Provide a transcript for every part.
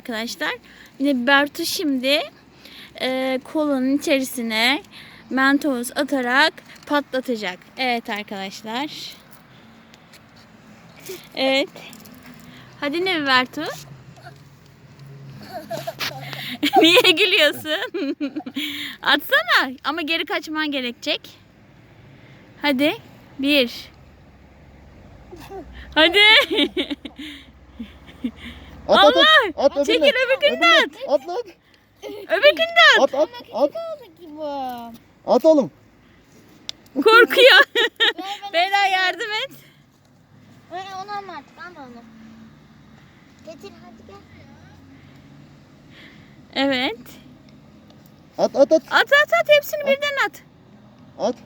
arkadaşlar. Yine Bertu şimdi e, kolanın içerisine mentos atarak patlatacak. Evet arkadaşlar. Evet. Hadi ne Bertu? Niye gülüyorsun? Atsana. Ama geri kaçman gerekecek. Hadi. Bir. Hadi. At, Allah! At, at, Çekil, öbürüne. öbürkünde Öbürüne. At lan. Öbekinde at. At at at. At oğlum. Korkuyor. Beyler yardım et. Ver onu alma artık alma onu. Getir hadi gel. Evet. At at at. At at at hepsini birden at. At.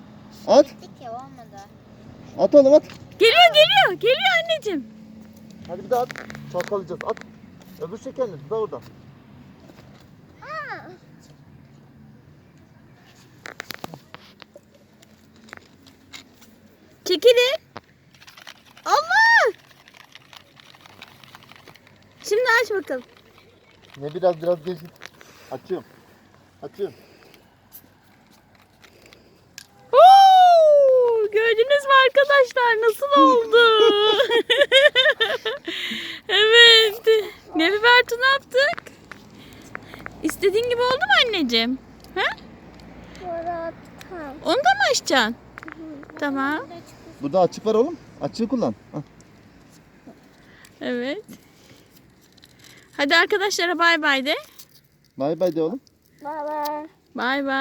At. Ya olmadı. At oğlum at. Geliyor geliyor. Geliyor anneciğim. Hadi bir daha at. Çalkalayacağız. At. Öbür kendini. Da oradan. Çekilin. Allah. Şimdi aç bakalım. Ne biraz biraz geç. Açıyorum. Açıyorum. Oo, gördünüz mü arkadaşlar nasıl oldu? evet. Ne Bertu ne yaptık? İstediğin gibi oldu mu anneciğim? Ha? Onu da mı açacaksın? Tamam. Burada açık var oğlum. Açığı kullan. Hah. Evet. Hadi arkadaşlara bay bay de. Bay bay de oğlum. Baba. Bay bay.